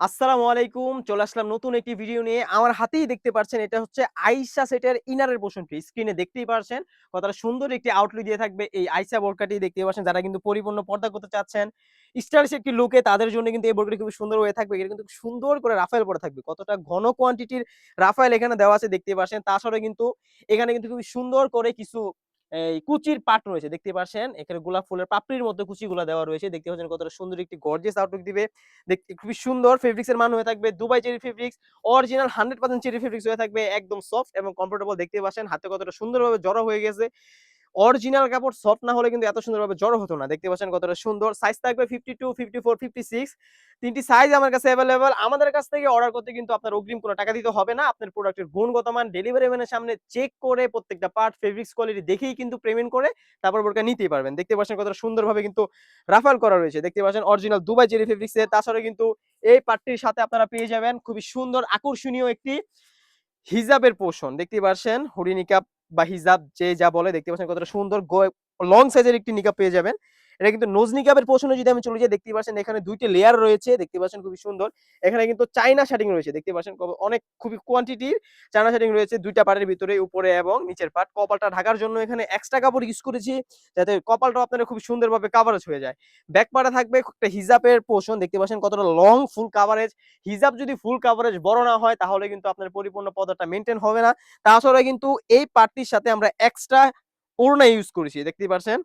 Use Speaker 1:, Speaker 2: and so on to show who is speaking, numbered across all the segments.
Speaker 1: আসসালামু আলাইকুম, চলে আসলাম নতুন একটি ভিডিও নিয়ে। আমার হাতেই দেখতে পাচ্ছেন, এটা হচ্ছে আইসা সেটের ইনারের পোর্শনটি স্ক্রিনে দেখতেই পারছেন, কতটা সুন্দর একটি আউটলুক দিয়ে থাকবে এই আইসা বোরকাটি দেখতে পাচ্ছেন। যারা কিন্তু পরিপূর্ণ পর্দা করতে চাচ্ছেন স্টাইলিশ একটি লুকে তাদের জন্য কিন্তু এই বোরকাটি খুব সুন্দর হয়ে থাকবে। এটা কিন্তু সুন্দর করে রাফায়েল পরে থাকবে। কতটা ঘন কোয়ান্টিটির রাফায়েল এখানে দেওয়া আছে, দেখতে পাচ্ছেন। তাছাড়া কিন্তু এখানে কিন্তু খুব সুন্দর করে কিছু এই কুচির পাট রয়েছে, দেখতে পাচ্ছেন এখানে গোলাপ ফুলের পাপড়ির মধ্যে কুচিগুলা দেওয়া রয়েছে, দেখতে পাচ্ছেন কতটা সুন্দর একটি গর্জেস আউটলুক দিবে। দেখতে খুবই সুন্দর ফেব্রিক্স এর মান হয়ে থাকবে Dubai cherry fabrics original hundred percent cherry fabrics হয়ে থাকবে, একদম সফট এবং কমফোর্টেবল দেখতে পাচ্ছেন? হাতে কতটা সুন্দরভাবে জড়ো হয়ে গেছে। অরিজিনাল কাপড় সফট না হলে কিন্তু এত সুন্দরভাবে জড়ো হতো না। দেখতে পাচ্ছেন কতটা সুন্দর। সাইজ থাকবে fifty two fifty four fifty six তিনটি সাইজ আমার কাছে অ্যাভেলেবল আমাদের কাছ থেকে অর্ডার করতে কিন্তু আপনার অগ্রিম কোনো টাকা দিতে হবে না। আপনার প্রোডাক্টের গুণগত মান ডেলিভারি ম্যানের সামনে চেক করে প্রত্যেকটা পার্ট ফেব্রিক্স কোয়ালিটি দেখেই কিন্তু পেমেন্ট করে তারপর বোরকা নিতেই পারবেন। দেখতে পাচ্ছেন কতটা সুন্দরভাবে কিন্তু রাফাল করা রয়েছে। দেখতে পাচ্ছেন অরিজিনাল দুবাই জেরি ফেব্রিক্স তাছাড়া কিন্তু এই পার্টটির সাথে আপনারা পেয়ে যাবেন খুবই সুন্দর, আকর্ষণীয় একটি হিজাবের পোষণ দেখতে পাচ্ছেন নিকাপ বা হিজাব যে যা বলে, দেখতে পাচ্ছেন কতটা সুন্দর লং সাইজের একটি নিকাব পেয়ে যাবেন। এটা কিন্তু নোজ নিকাপের পোষণে যদি আমি চলে যাই দেখতে পাচ্ছেন এখানে দুইটা লেয়ার রয়েছে দেখতে পাচ্ছেন খুবই সুন্দর। এখানে কিন্তু চাইনা শাটিং রয়েছে দেখতে পাচ্ছেন অনেক খুবই কোয়ান্টিটির চায়না শাটিং রয়েছে দুইটা পার্টের ভিতরে, উপরে এবং নিচের পার্ট কপালটা ঢাকার জন্য এখানে এক্সট্রা কাপড় ইউজ করেছি, যাতে কপালটা আপনার খুব সুন্দরভাবে কাভারেজ হয়ে যায়। ব্যাক পার্টে থাকবে একটা হিজাবের পোষণ দেখতে পাচ্ছেন কতটা লং ফুল কাভারেজ হিজাব যদি ফুল কাভারেজ বড় না হয়, তাহলে কিন্তু আপনার পরিপূর্ণ পদাটা মেনটেন হবে না। তাছাড়া কিন্তু এই পার্টটির সাথে আমরা এক্সট্রা ওড়না ইউজ করেছি, দেখতেই পারছেন?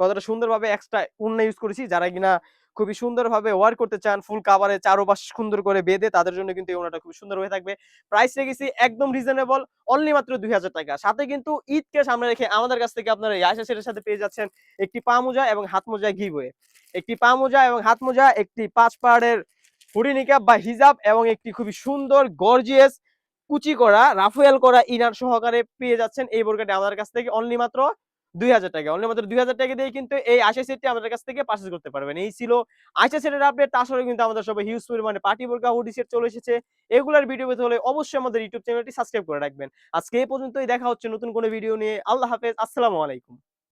Speaker 1: কতটা সুন্দরভাবে এক্সট্রা ওড়না ইউজ করেছি। যারা কিনা খুবই সুন্দরভাবে ওয়ার্ক করতে চান ফুল কাভারে চারোপাশ সুন্দর করে বেঁধে, তাদের জন্য কিন্তু এই ওড়নাটা খুব সুন্দর হয়ে থাকবে। প্রাইস রেখেছি একদম রিজনেবল অনলি মাত্র দুই হাজার টাকা। সাথে কিন্তু ঈদকে সামনে রেখে আমাদের কাছ থেকে আপনারা ইয়াসা সেটের সাথে পেয়ে যাচ্ছেন একটি পা মোজা এবং হাত মোজা ঘি বয়ে একটি পা মোজা এবং হাত মোজা, একটি পাঁচ পাহাড়ের হুডি নিকাপ বা হিজাব এবং একটি খুবই সুন্দর গর্জিয়াস কুচি করা, রাফুয়েল করা ইনার সহকারে পেয়ে যাচ্ছেন এই বোরকাটি আমাদের কাছ থেকে অনলি মাত্র দুই হাজার টাকা। অনলি মাত্র দুই হাজার টাকা দিয়ে কিন্তু এই আশা সেটটি আমাদের কাছ থেকে পারচেজ করতে পারবেন। এই ছিল আশা সেটের আপডেট তাছাড়াও কিন্তু আমাদের সবাই হিউজ পরিমাণে পার্টি বোরকা হুডি সেট চলে এসেছে। এগুলার ভিডিও পেতে হলে অবশ্যই আমাদের ইউটিউব চ্যানেলটি সাবস্ক্রাইব করে রাখবেন। আজকে এই পর্যন্তই। দেখা হচ্ছে নতুন কোনো ভিডিও নিয়ে। আল্লাহ হাফেজ। আসসালামু আলাইকুম।